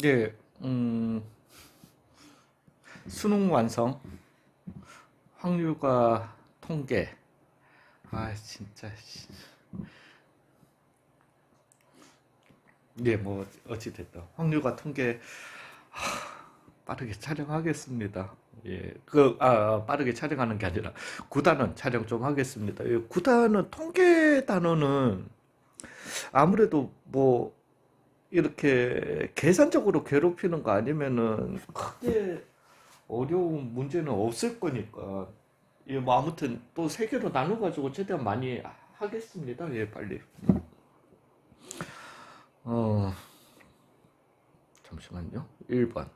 네, 음, 수능 완성, 확률과 통계. 아, 진짜. 씨. 네, 뭐 어찌 됐든 확률과 통계 하, 빠르게 촬영하겠습니다. 예, 그, 아, 아, 빠르게 촬영하는 게 아니라 구단은 촬영 좀 하겠습니다. 예, 구단은 통계 단어는 아무래도 뭐 이렇게 계산적으로 괴롭히는 거 아니면은 크게 어려운 문제는 없을 거니까. 예, 뭐 아무튼 또 세 개로 나눠 가지고 최대한 많이 하겠습니다. 예, 빨리. 어, 잠시만요. 1번.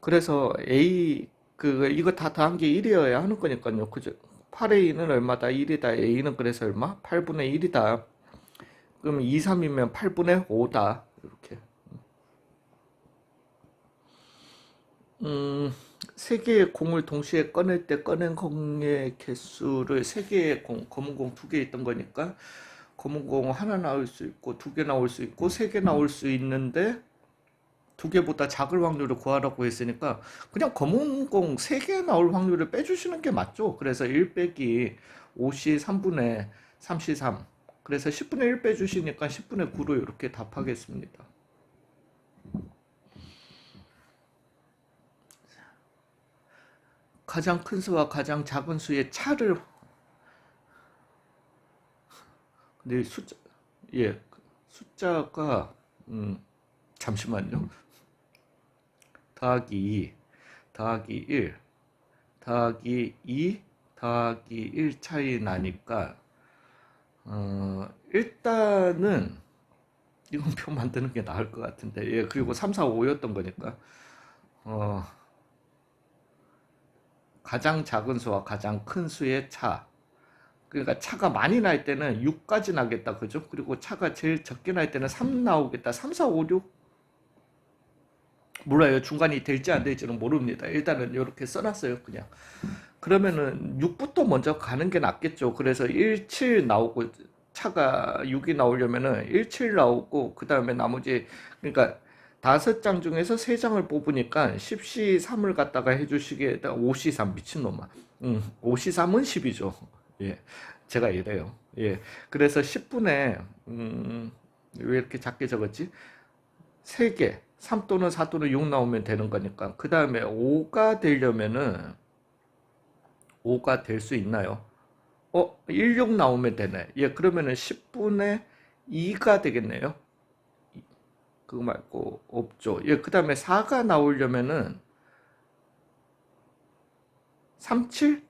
그래서 A, 그, 이거 다 더한 게 1이어야 하는 거니까요. 그죠? 8A는 얼마다? 1이다. A는 그래서 얼마? 8분의 1이다. 그럼 2, 3이면 8분의 5다. 이렇게. 음, 세 개의 공을 동시에 꺼낼 때 꺼낸 공의 개수를 세 개의 공, 검은 공 두 개 있던 거니까 검은 공 하나 나올 수 있고 두 개 나올 수 있고 세 개 나올 수 있는데 두 개보다 작을 확률을 구하라고 했으니까 그냥 검은 공 세 개 나올 확률을 빼주시는 게 맞죠. 그래서 1 빼기 5시 3분의 3시 3 그래서 10분의 1 빼주시니까 10분의 9로 이렇게 답하겠습니다. 가장 큰 수와 가장 작은 수의 차를 근데 숫자 예 숫자가 음 잠시만요 더하기 2 더하기 1 더하기 2 더하기 1 차이 나니까 어 일단은 이건 표 만드는 게 나을 것 같은데 예 그리고 3, 4, 5였던 거니까 어 가장 작은 수와 가장 큰 수의 차. 그러니까 차가 많이 날 때는 6까지 나겠다. 그죠? 그리고 차가 제일 적게 날 때는 3 나오겠다. 3, 4, 5, 6. 몰라요. 중간이 될지 안 될지는 모릅니다. 일단은 이렇게 써놨어요. 그냥. 그러면은 6부터 먼저 가는 게 낫겠죠. 그래서 1, 7 나오고 차가 6이 나오려면은 1, 7 나오고 그 다음에 나머지 그러니까 다섯 장 중에서 세 장을 뽑으니까 10시 3을 갖다가 해주시게 5시 3 미친놈아. 음, 5시 3은 10이죠. 예. 제가 이래요. 예. 그래서 10분에, 음, 왜 이렇게 작게 적었지? 3개, 3 또는 4 또는 6 나오면 되는 거니까. 그 다음에 5가 되려면은, 5가 될 수 있나요? 어, 16 나오면 되네. 예, 그러면은 10분의 2가 되겠네요. 그거 말고 없죠. 예, 그 다음에 4가 나오려면은 37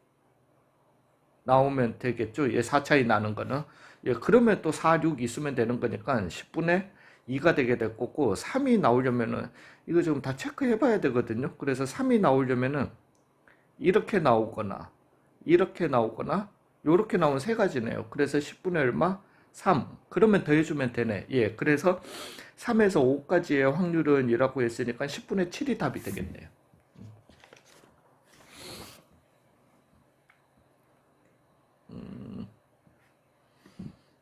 나오면 되겠죠. 예, 4 차이 나는 거는. 예, 그러면 또 4, 6 있으면 되는 거니까 10분의 2가 되게 될 거고 3이 나오려면은 이거 지금 다 체크해 봐야 되거든요. 그래서 3이 나오려면은 이렇게 나오거나 이렇게 나오거나 요렇게 나온 세 가지네요. 그래서 10분의 얼마? 3. 그러면 더해주면 되네. 예. 그래서 3에서 5까지의 확률은 이라고 했으니까 10분의 7이 답이 되겠네요.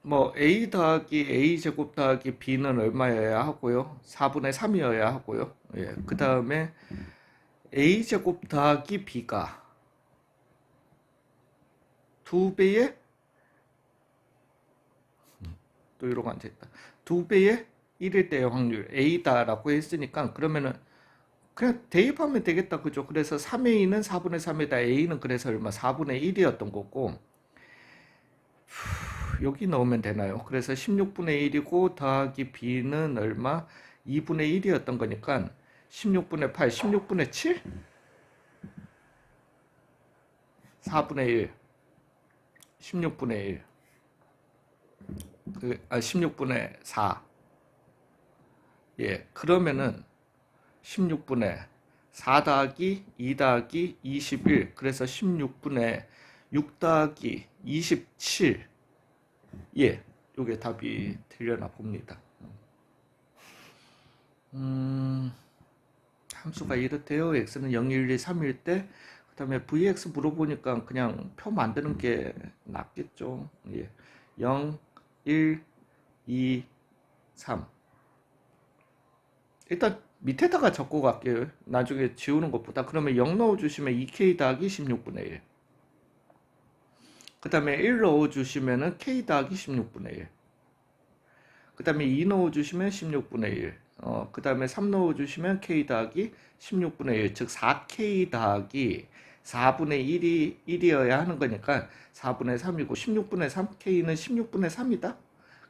뭐 a 더하기 a 제곱 더하기 b는 얼마여야 하고요. 4분의 3이어야 하고요. 예. 그 다음에 a 제곱 더하기 b가 두 배의 또 이러고 앉아있다. 두 배의 1일 때의 확률 A다라고 했으니까 그러면은 그냥 대입하면 되겠다. 그죠? 그래서 3A는 4분의 3이다. A는 그래서 얼마? 4분의 1이었던 거고 여기 넣으면 되나요? 그래서 16분의 1이고 더하기 B는 얼마? 2분의 1이었던 거니까 16분의 8, 16분의 7? 4분의 1, 16분의 1. 그, 아, 16분의 4. 예, 그러면은 16분의 4 더하기 2 더하기 21. 그래서 16분의 6 더하기 27. 예, 요게 답이 되려나 봅니다. 음, 함수가 이렇대요. x는 0, 1, 2, 3일 때, 그 다음에 vx 물어보니까 그냥 표 만드는 게 낫겠죠. 예. 0, 1, 2, 3. 일단 밑에다가 적고 갈게요. 나중에 지우는 것보다. 그러면 0 넣어주시면 2k 더하기 16분의 1. 그 다음에 1 넣어주시면은 k 더하기 16분의 1. 그 다음에 2 넣어주시면 16분의 1. 어, 그 다음에 3 넣어주시면 k 더하기 16분의 1. 즉 4k 더하기 4분의 1이 1이어야 하는 거니까 4분의 3이고 16분의 3k는 16분의 3이다.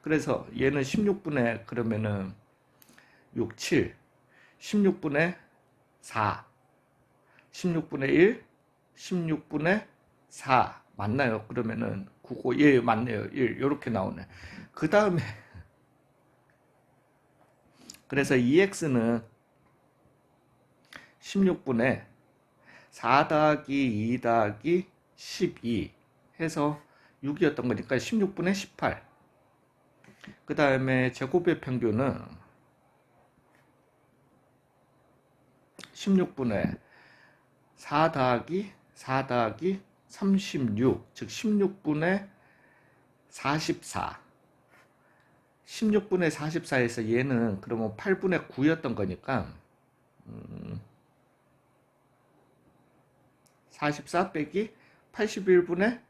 그래서 얘는 16분의 그러면은 6, 7, 16분의 4, 16분의 1, 16분의 4 맞나요? 그러면은 9고 예 맞네요. 1 이렇게 나오네. 그 다음에 그래서 2x는 16분의 4 더하기 2 더하기 12 해서 6이었던 거니까 16분의 18. 그 다음에 제곱의 평균은 16분의 4 더하기 4 더하기 36, 즉 16분의 44. 16분의 44에서 얘는 그러면 8분의 9였던 거니까 음, 44 빼기 81분의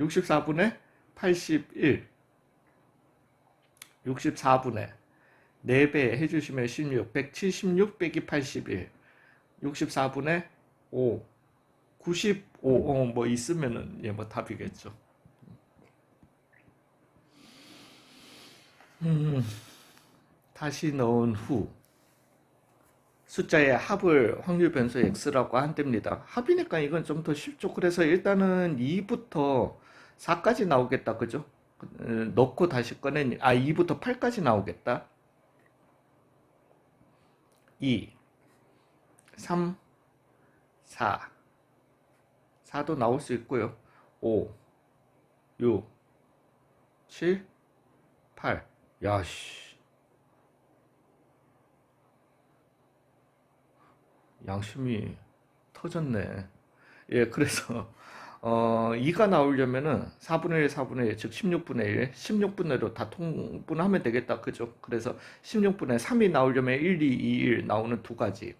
64분의 81 64분의 4배 해주시면 16 176 빼기 81 64분의 5 95 어, 뭐 있으면은 예, 뭐 답이겠죠 음, 다시 넣은 후 숫자의 합을 확률 변수 x라고 한답니다. 합이니까 이건 좀 더 쉽죠. 그래서 일단은 2부터 4까지 나오겠다. 그죠? 어, 넣고 다시 꺼내니 아 2부터 8까지 나오겠다. 2 3 4 4도 나올 수 있고요. 5 6 7 8 야씨 양심이 터졌네. 예, 그래서 어, 2가 나오려면은 4분의 1, 4분의 1, 즉 16분의 1, 16분의 1로 다 통분하면 되겠다. 그죠? 그래서 16분의 3이 나오려면 1, 2, 2, 1 나오는 두 가지.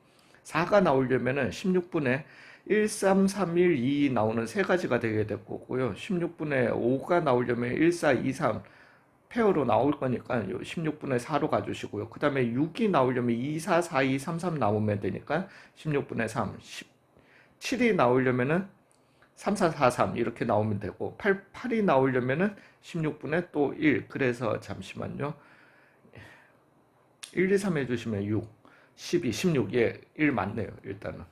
4가 나오려면은 16분의 1, 3, 3, 1, 2 나오는 세 가지가 되게 될 거고요. 16분의 5가 나오려면 1, 4, 2, 3 페어로 나올 거니까 16분의 4로 가주시고요. 그 다음에 6이 나오려면 2, 4, 4, 2, 3, 3 나오면 되니까 16분의 3, 10, 7이 나오려면은 3, 4, 4, 3 이렇게 나오면 되고 8, 8이 나오려면은 16분의 또 1. 그래서 잠시만요. 1, 2, 3 해주시면 6, 12, 16. 예, 1 맞네요. 일단은.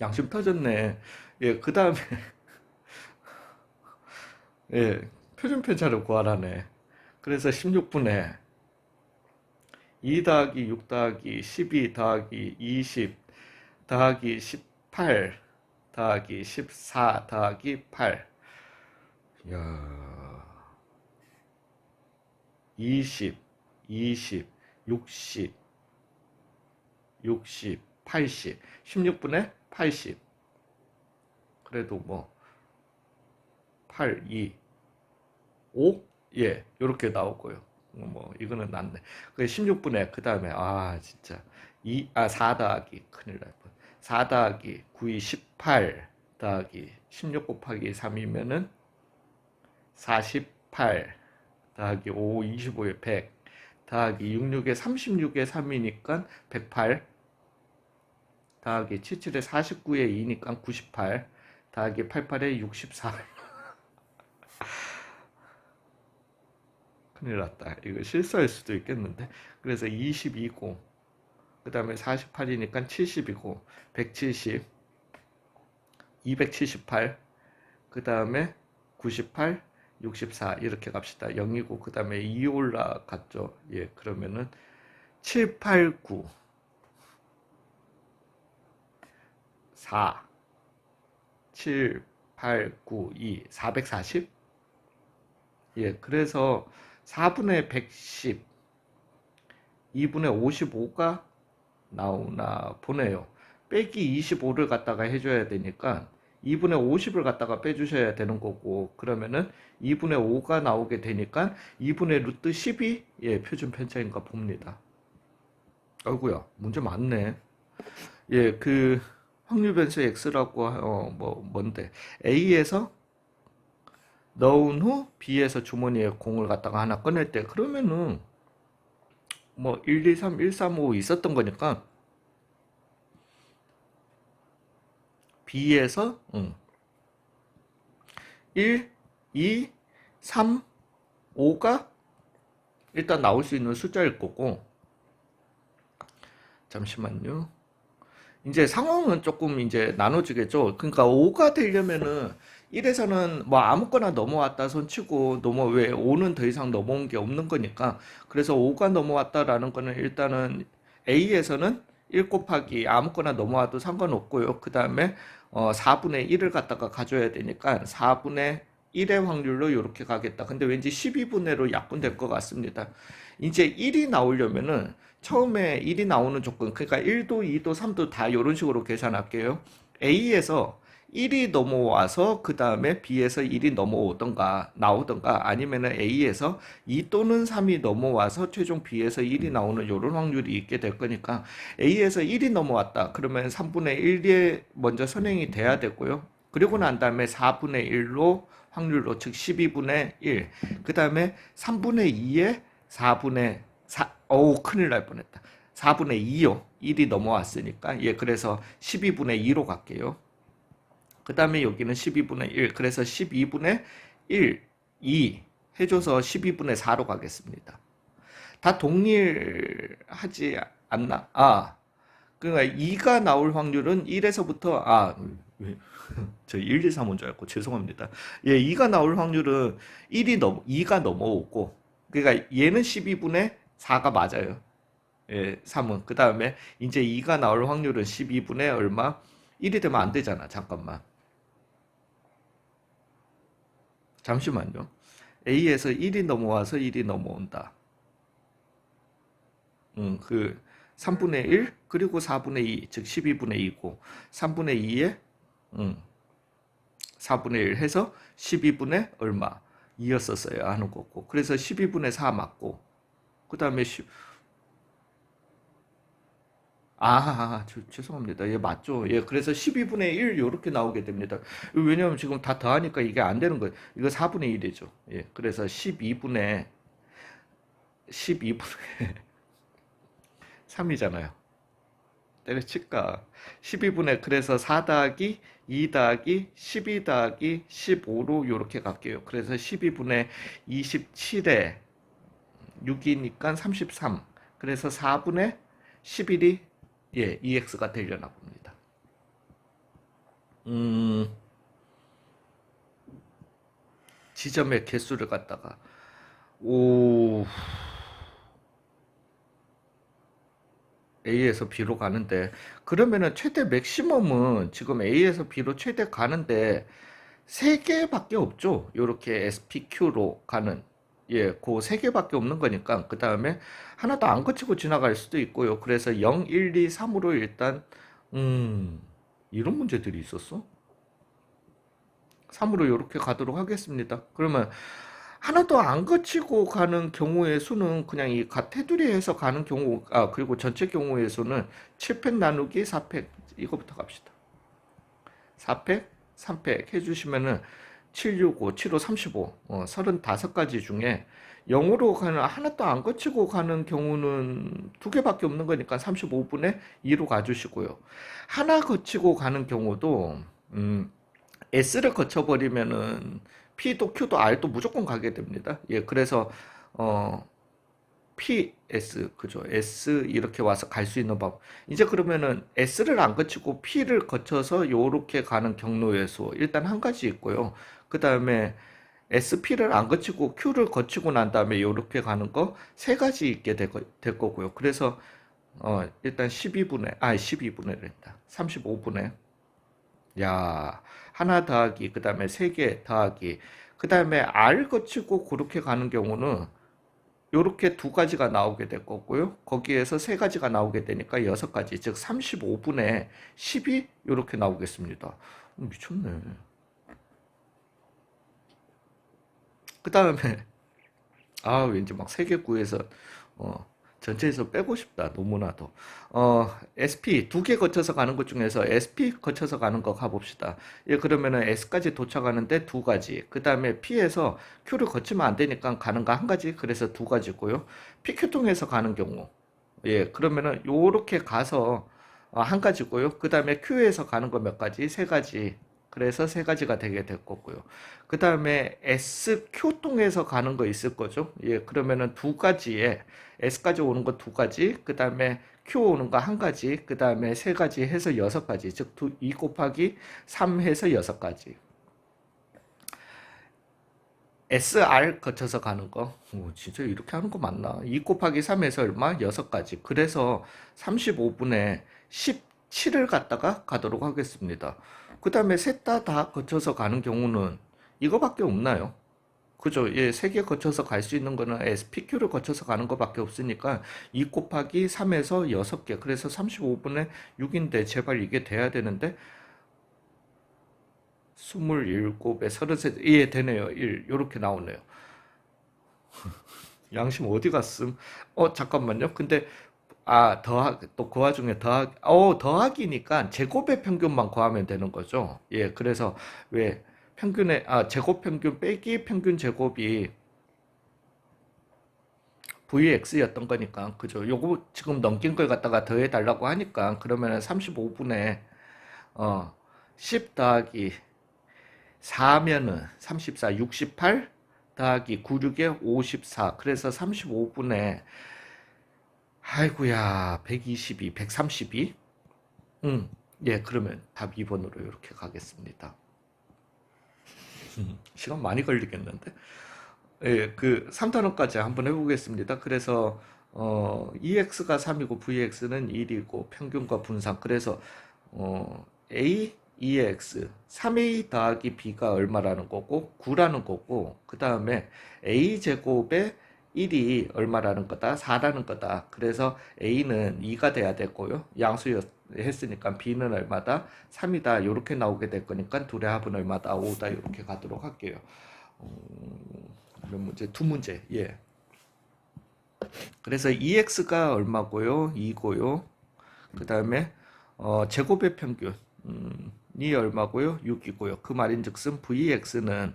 양심 터졌네. 예, 그 다음에 예, 표준 편차를 구하라네. 그래서 16분에 2 더하기 6 더하기 12 더하기 20 더하기 18 더하기 14 더하기 8. 야 20, 20, 60, 60, 80. 16분에 80. 그래도 뭐, 8, 2, 5? 예, 요렇게 나오고요. 뭐, 이거는 낫네. 그 16분에, 그 다음에, 아, 진짜. 2, 아, 4 더하기, 큰일 날 뻔. 4 더하기 9이 18 더하기 16 곱하기 3이면은 48 더하기 5, 25에 100 더하기 66에 36에 3이니까 108 더하기 77에 49에 2니까 98 더하기 88에 64 큰일 났다. 이거 실수할 수도 있겠는데. 그래서 22고, 그 다음에 48이니까 70이고, 170, 278, 그 다음에 98, 64 이렇게 갑시다. 0이고 그 다음에 2 올라갔죠. 예, 그러면은 7, 8, 9, 4, 7, 8, 9, 2, 440. 예, 그래서 4분의 110, 2분의 55가 나오나 보네요. 빼기 25를 갖다가 해줘야 되니까 2분의 50을 갖다가 빼주셔야 되는 거고 그러면은 2분의 5가 나오게 되니까 2분의 루트 10이 예, 표준 편차인가 봅니다. 아이고야 문제 많네. 예, 그 확률 변수 x라고 어, 뭐 뭔데? a에서 넣은 후 b에서 주머니에 공을 갖다가 하나 꺼낼 때 그러면은 뭐 1, 2, 3, 1, 3, 5 있었던 거니까 b에서 음, 1, 2, 3, 5가 일단 나올 수 있는 숫자일 거고. 잠시만요. 이제 상황은 조금 이제 나눠지겠죠. 그러니까 5가 되려면은 1에서는 뭐 아무거나 넘어왔다 손치고 넘어 왜 5는 더 이상 넘어온 게 없는 거니까 그래서 5가 넘어왔다라는 거는 일단은 A에서는 1 곱하기 아무거나 넘어와도 상관없고요. 그 다음에 어 4분의 1을 갖다가 가져야 되니까 4분의 1의 확률로 이렇게 가겠다. 근데 왠지 12분의로 약분될 것 같습니다. 이제 1이 나오려면은 처음에 1이 나오는 조건, 그러니까 1도, 2도, 3도 다 이런 식으로 계산할게요. A에서 1이 넘어와서 그 다음에 B에서 1이 넘어오던가 나오던가 아니면은 A에서 2 또는 3이 넘어와서 최종 B에서 1이 나오는 이런 확률이 있게 될 거니까 A에서 1이 넘어왔다. 그러면 3분의 1에 먼저 선행이 돼야 되고요. 그리고 난 다음에 4분의 1로 확률로 즉 12분의 1. 그 다음에 3분의 2에 4분의 4. 어우 큰일 날 뻔했다. 4분의 2요. 1이 넘어왔으니까 예 그래서 12분의 2로 갈게요. 그 다음에 여기는 12분의 1. 그래서 12분의 1, 2 해줘서 12분의 4로 가겠습니다. 다 동일하지 않나? 아, 그러니까 2가 나올 확률은 1에서부터, 아, 왜? 저 1, 2, 3온 줄 알고 죄송합니다. 예, 2가 나올 확률은 1이 넘, 2가 넘어오고, 그러니까 얘는 12분의 4가 맞아요. 예, 3은. 그 다음에 이제 2가 나올 확률은 12분의 얼마? 1이 되면 안 되잖아. 잠깐만. 잠시만요. A에서 1이 넘어와서 1이 넘어온다. 음, 그 3분의 1 그리고 4분의 2, 즉 12분의 2고 3분의 2에 음, 4분의 1 해서 12분의 얼마? 2였었어야 하는 거고. 그래서 12분의 4 맞고 그 다음에 10, 아, 저, 죄송합니다. 예, 맞죠. 예, 그래서 12분의 1 이렇게 나오게 됩니다. 왜냐하면 지금 다 더하니까 이게 안 되는 거예요. 이거 4분의 1이죠. 예, 그래서 12분의 12분의 3이잖아요. 때려칠까? 12분의 그래서 4 더하기 2 더하기 12 더하기 15로 이렇게 갈게요. 그래서 12분의 27에 6이니까 33. 그래서 4분의 11이 예, EX가 되려나 봅니다. 음, 지점의 개수를 갖다가 오 A에서 B로 가는데 그러면은 최대 맥시멈은 지금 A에서 B로 최대 가는데 세 개밖에 없죠. 요렇게 SPQ로 가는 예, 그 세 개밖에 없는 거니까 그 다음에 하나도 안 거치고 지나갈 수도 있고요. 그래서 0, 1, 2, 3으로 일단 음 이런 문제들이 있었어? 3으로 이렇게 가도록 하겠습니다. 그러면 하나도 안 거치고 가는 경우의 수는 그냥 이 가테두리에서 가는 경우 아 그리고 전체 경우의 수는 7팩 나누기 4팩 이거부터 갑시다. 4팩, 3팩 해주시면은 765, 75, 35, 어, 35가지 중에 0으로 가는, 하나도 안 거치고 가는 경우는 두 개밖에 없는 거니까 35분의 2로 가주시고요. 하나 거치고 가는 경우도, 음, S를 거쳐버리면은 P도 Q도 R도 무조건 가게 됩니다. 예, 그래서, 어, P, S, 그죠. S 이렇게 와서 갈 수 있는 법. 이제 그러면은 S를 안 거치고 P를 거쳐서 요렇게 가는 경로의 수. 일단 한 가지 있고요. 그 다음에 SP를 안 거치고 Q를 거치고 난 다음에 요렇게 가는 거 세 가지 있게 될, 거, 될 거고요. 그래서 어, 일단 12분의, 아, 12분의 랬다. 35분의. 야, 하나 더하기, 그 다음에 세 개 더하기, 그 다음에 R 거치고 그렇게 가는 경우는 요렇게 두 가지가 나오게 될 거고요. 거기에서 세 가지가 나오게 되니까 여섯 가지, 즉 35분의 10이 요렇게 나오겠습니다. 미쳤네. 그 다음에 아 왠지 막 세계 구에서 어 전체에서 빼고 싶다 너무나도. 어 SP 두 개 거쳐서 가는 것 중에서 SP 거쳐서 가는 거 가봅시다. 예 그러면은 S까지 도착하는데 두 가지. 그 다음에 P에서 Q를 거치면 안 되니까 가는 거 한 가지. 그래서 두 가지고요. PQ 통해서 가는 경우. 예 그러면은 요렇게 가서 어, 한 가지고요. 그 다음에 Q에서 가는 거 몇 가지? 세 가지 그래서 세 가지가 되게 될 거고요. 그 다음에 SQ 통해서 가는 거 있을 거죠. 예, 그러면은 두 가지에 S까지 오는 거 두 가지, 그 다음에 Q 오는 거 한 가지, 그 다음에 세 가지 해서 여섯 가지, 즉 2 곱하기 3 해서 여섯 가지. SR 거쳐서 가는 거. 오, 진짜 이렇게 하는 거 맞나? 2 곱하기 3에서 얼마? 여섯 가지. 그래서 35분에 17을 갖다가 가도록 하겠습니다. 그 다음에 셋다다 거쳐서 가는 경우는 이거밖에 없나요? 그죠? 예, 세 개 거쳐서 갈 수 있는 거는 SPQ를 거쳐서 가는 것밖에 없으니까 2 곱하기 3에서 6개. 그래서 35분에 6인데 제발 이게 돼야 되는데 27에 33. 예, 되네요. 1. 요렇게 나오네요. 양심 어디 갔음? 어, 잠깐만요. 근데 아, 더하, 또그 와중에 더하, 어, 더하기니까 제곱의 평균만 구하면 되는 거죠. 예, 그래서 왜 평균의, 아, 제곱 평균 빼기 평균 제곱이 VX였던 거니까, 그죠. 요거 지금 넘긴 걸 갖다가 더해 달라고 하니까, 그러면은 35분에, 어, 10 더하기 4면은 34, 68 더하기 9, 6에 54. 그래서 35분에 아이고야, 122, 132? 응, 예, 그러면 답 2번으로 이렇게 가겠습니다. 시간 많이 걸리겠는데? 예, 그 3단원까지 한번 해보겠습니다. 그래서 어, EX가 3이고 VX는 1이고 평균과 분산. 그래서 어, A, EX 3A 더하기 B가 얼마라는 거고 9라는 거고 그 다음에 A 제곱에 1이 얼마라는 거다? 4라는 거다. 그래서 A는 2가 돼야 되고요. 양수 했으니까 B는 얼마다? 3이다. 이렇게 나오게 될 거니까 둘의 합은 얼마다? 5다. 이렇게 가도록 할게요. 음, 몇 문제? 두 문제. 예. 그래서 EX가 얼마고요? 2고요. 그 다음에 어, 제곱의 평균. 음, 이 얼마고요? 6이고요. 그 말인즉슨 VX는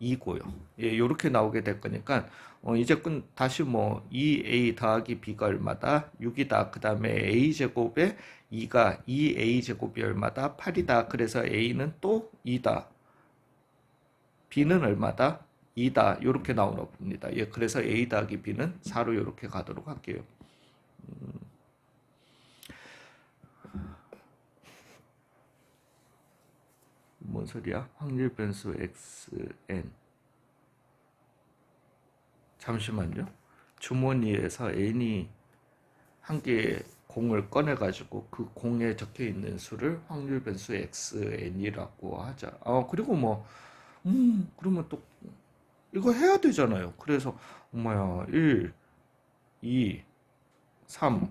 2고요. 예, 요렇게 나오게 될 거니까 어, 이제 끈 다시 뭐 2a 더하기 b가 얼마다? 6이다. 그 다음에 a 제곱에 2가 2a 제곱이 얼마다? 8이다. 그래서 a는 또 2다. b는 얼마다? 2다. 요렇게 나오나 봅니다. 예, 그래서 a 더하기 b는 4로 요렇게 가도록 할게요. 음. 뭔 소리야? 확률 변수 xn 잠시만요. 주머니에서 n이 한 개의 공을 꺼내 가지고 그 공에 적혀 있는 수를 확률 변수 xn이라고 하자. 아, 그리고 뭐 음, 그러면 또 이거 해야 되잖아요. 그래서 엄마야 1 2 3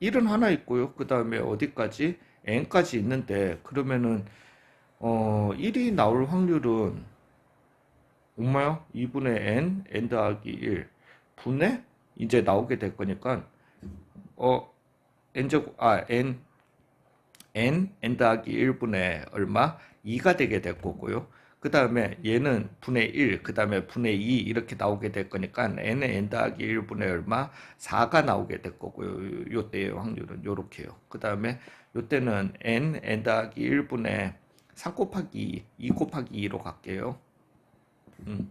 1은 하나 있고요. 그 다음에 어디까지 n까지 있는데 그러면은 어, 1이 나올 확률은 얼마요? 2분의 n, n 더하기 1 분의 이제 나오게 될 거니까 어, n 제곱 아 n n n 더하기 1분의 얼마? 2가 되게 될 거고요. 그 다음에 얘는 분의 1, 그 다음에 분의 2 이렇게 나오게 될 거니까 n은 n 더하기 1분의 얼마? 4가 나오게 될 거고요. 요때의 확률은 요렇게요. 그 다음에 요때는 n n 더하기 1분의 3 곱하기 2, 2 곱하기 2로 갈게요. 음.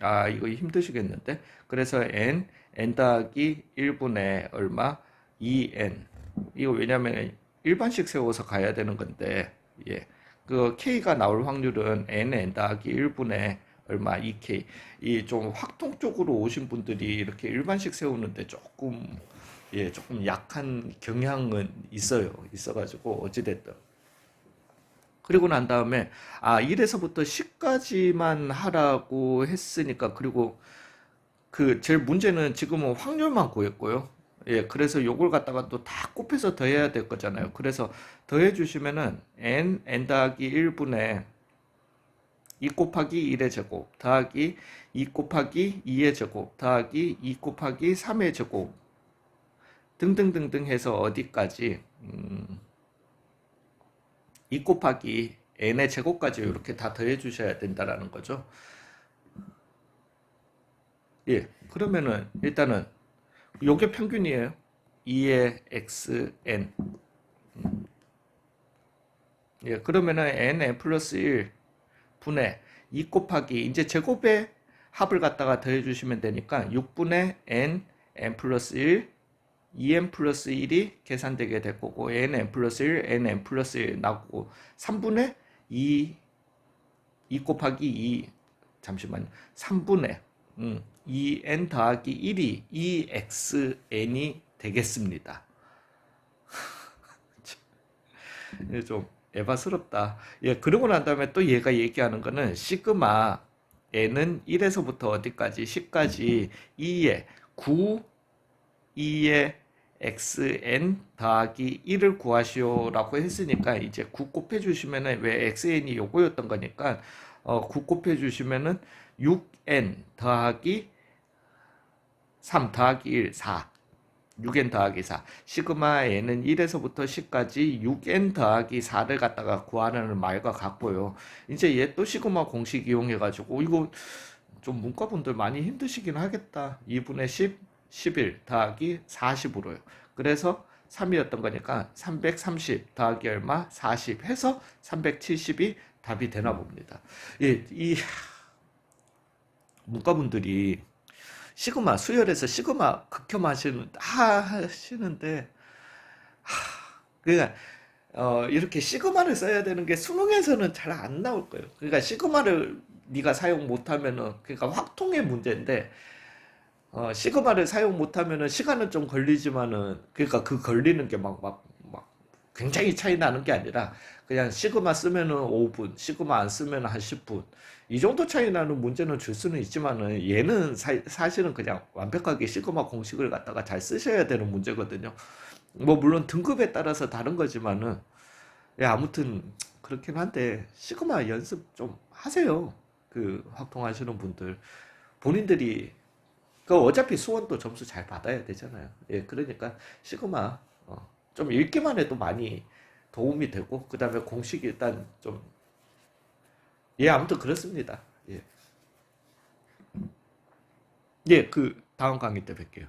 아, 이거 힘드시겠는데? 그래서 n, n 더하기 1분의 얼마? 2n. 이거 왜냐면 일반식 세워서 가야 되는 건데, 예. 그 k가 나올 확률은 n, n 더하기 1분의 얼마? 2k. 이 좀 확통 쪽으로 오신 분들이 이렇게 일반식 세우는데 조금, 예, 조금 약한 경향은 있어요. 있어가지고, 어찌됐든. 그리고 난 다음에 아 1에서부터 10까지만 하라고 했으니까 그리고 그 제일 문제는 지금은 확률만 구했고요. 예, 그래서 요걸 갖다가 또 다 곱해서 더해야 될 거잖아요. 그래서 더해 주시면은 n n 더하기 1분의 2 곱하기 1의 제곱 더하기 2 곱하기 2의 제곱 더하기 2 곱하기 3의 제곱 등등등등 해서 어디까지 음, 2 곱하기 n의 제곱까지 이렇게 다 더해 주셔야 된다라는 거죠. 예, 그러면은 일단은 요게 평균이에요. 2의 xn. 음. 예, 그러면은 n 플러스 1 분의 2 곱하기 이제 제곱의 합을 갖다가 더해 주시면 되니까 6분의 n n 플러스 1 2n 플러스 1이 계산되게 될 거고 nn 플러스 1 nn 플러스 1 나오고 3분의 2 2 곱하기 2 잠시만요. 3분의 음, 2n 더하기 1이 2xn이 되겠습니다. 예, 좀 에바스럽다. 예, 그러고 난 다음에 또 얘가 얘기하는 거는 시그마 n은 1에서부터 어디까지 10까지 2에 9 2에 xn 더하기 1을 구하시오 라고 했으니까 이제 9 곱해 주시면은 왜 xn이 요거였던 거니까 어, 9 곱해 주시면은 6n 더하기 3 더하기 1 4 6n 더하기 4 시그마 n은 1에서부터 10까지 6n 더하기 4를 갖다가 구하는 말과 같고요. 이제 얘 또 시그마 공식 이용해 가지고 이거 좀 문과분들 많이 힘드시긴 하겠다. 2분의 10 11 더하기 40으로요. 그래서 3이었던 거니까 330 더하기 얼마? 40 해서 370이 답이 되나 봅니다. 예, 이 문과분들이 시그마 수열에서 시그마 극혐하시는 하 하시는데 하, 그러니까 어, 이렇게 시그마를 써야 되는 게 수능에서는 잘 안 나올 거예요. 그러니까 시그마를 네가 사용 못하면은 그러니까 확통의 문제인데 어, 시그마를 사용 못하면은 시간은 좀 걸리지만은 그러니까 그 걸리는 게 막 막 막 굉장히 차이 나는 게 아니라 그냥 시그마 쓰면은 5분, 시그마 안 쓰면 한 10분 이 정도 차이 나는 문제는 줄 수는 있지만은 얘는 사, 사실은 그냥 완벽하게 시그마 공식을 갖다가 잘 쓰셔야 되는 문제거든요. 뭐 물론 등급에 따라서 다른 거지만은 예, 아무튼 그렇긴 한데 시그마 연습 좀 하세요. 그 확통하시는 분들 본인들이 그 어차피 수원도 점수 잘 받아야 되잖아요. 예, 그러니까 시그마 어, 좀 읽기만 해도 많이 도움이 되고 그 다음에 공식 일단 좀 예, 아무튼 그렇습니다. 예, 예, 그 다음 강의 때 뵐게요.